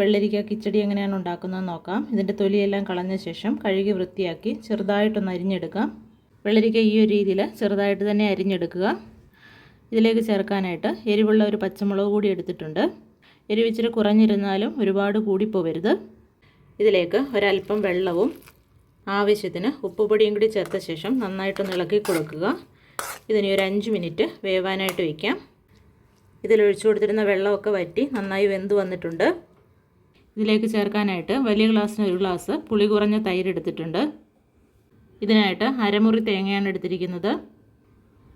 വെള്ളരിക്ക കിച്ചടി എങ്ങനെയാണ് ഉണ്ടാക്കുന്നത് നോക്കാം. ഇതിന്റെ തൊലിയെല്ലാം കളഞ്ഞ ശേഷം കഴുകി വൃത്തിയാക്കി ചെറുതായിട്ടൊന്ന് അരിഞ്ഞെടുക്കാം. വെള്ളരിക്ക ഈ ഒരു രീതിയിൽ ചെറുതായിട്ട് തന്നെ അരിഞ്ഞെടുക്കുക. ഇതിലേക്ക് ചേർക്കാനായിട്ട് എരിവുള്ള ഒരു പച്ചമുളക് കൂടി എടുത്തിട്ടുണ്ട്. എരിവിച്ചിരി കുറഞ്ഞിരുന്നാലും ഒരുപാട് കൂടിപ്പോവരുത് ഇതിലേക്ക് ഒരല്പം വെള്ളവും ആവശ്യത്തിന് ഉപ്പുപൊടിയും കൂടി ചേർത്ത ശേഷം നന്നായിട്ടൊന്ന് ഇളക്കി കൊടുക്കുക. ഇതിനി ഒരു അഞ്ച് മിനിറ്റ് വേവാനായിട്ട് വയ്ക്കാം ഇതിലൊഴിച്ചു കൊടുത്തിരുന്ന വെള്ളമൊക്കെ വറ്റി നന്നായി വെന്ത് വന്നിട്ടുണ്ട്. ഇതിലേക്ക് ചേർക്കാനായിട്ട് വലിയ ഗ്ലാസ്സിന് ഒരു ഗ്ലാസ് പുളി കുറഞ്ഞ തൈര് എടുത്തിട്ടുണ്ട്. ഇതിനായിട്ട് അരമുറി തേങ്ങയാണ് എടുത്തിരിക്കുന്നത്.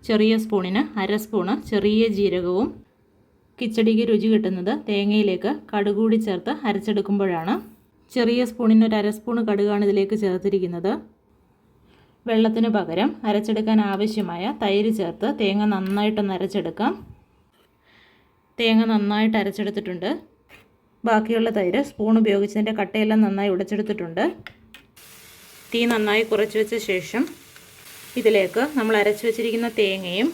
ചെറിയ സ്പൂണിന് അര സ്പൂണ് ചെറിയ ജീരകവും കിച്ചടിക്ക് രുചി കിട്ടുന്നത് തേങ്ങയിലേക്ക് കടുകൂടി ചേർത്ത് അരച്ചെടുക്കുമ്പോഴാണ്. ചെറിയ സ്പൂണിന് ഒരു അര സ്പൂൺ കടുകാണ് ഇതിലേക്ക് ചേർത്തിരിക്കുന്നത്. വെള്ളത്തിന് പകരം അരച്ചെടുക്കാൻ ആവശ്യമായ തൈര് ചേർത്ത് തേങ്ങ നന്നായിട്ടൊന്ന് അരച്ചെടുക്കാം. തേങ്ങ നന്നായിട്ട് അരച്ചെടുത്തിട്ടുണ്ട്. ബാക്കിയുള്ള തൈര് സ്പൂൺ ഉപയോഗിച്ചതിന്റെ കട്ടയെല്ലാം നന്നായി ഉടച്ചെടുത്തിട്ടുണ്ട്. തീ നന്നായി കുറച്ച് വെച്ച ശേഷം ഇതിലേക്ക് നമ്മൾ അരച്ച് വെച്ചിരിക്കുന്ന തേങ്ങയും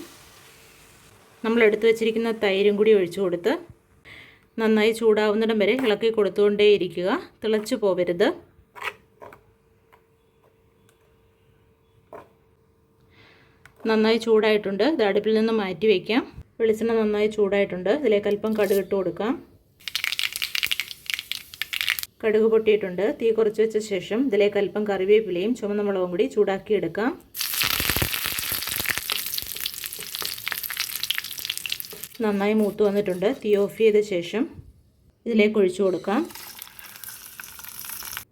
നമ്മൾ എടുത്തു വെച്ചിരിക്കുന്ന തൈരും കൂടി ഒഴിച്ചു കൊടുത്ത് നന്നായി ചൂടാവുന്നിടം വരെ ഇളക്കി കൊടുത്തുകൊണ്ടേയിരിക്കുക തിളച്ചു പോവരുത്. നന്നായി ചൂടായിട്ടുണ്ട്. ഇത് അടുപ്പിൽ നിന്ന് മാറ്റി വയ്ക്കാം. വെളിച്ചെണ്ണ നന്നായി ചൂടായിട്ടുണ്ട്. ഇതിലേക്ക് അല്പം കടുകിട്ട് കൊടുക്കാം. കടുക് പൊട്ടിയിട്ടുണ്ട്. തീ കുറച്ച് വെച്ച ശേഷം ഇതിലേക്ക് അല്പം കറിവേപ്പിലയും ചുമന്ന മുളകും കൂടി ചൂടാക്കിയെടുക്കാം. നന്നായി മൂത്ത് വന്നിട്ടുണ്ട്. തീ ഓഫ് ചെയ്ത ശേഷം ഇതിലേക്ക് ഒഴിച്ചു കൊടുക്കാം.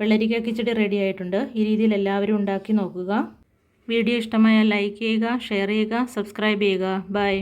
വെള്ളരിക്ക കിച്ചടി റെഡി ആയിട്ടുണ്ട്. ഈ രീതിയിൽ എല്ലാവരും ഉണ്ടാക്കി നോക്കുക. വീഡിയോ ഇഷ്ടമായാൽ ലൈക്ക് ചെയ്യുക ഷെയർ ചെയ്യുക സബ്സ്ക്രൈബ് ചെയ്യുക. ബൈ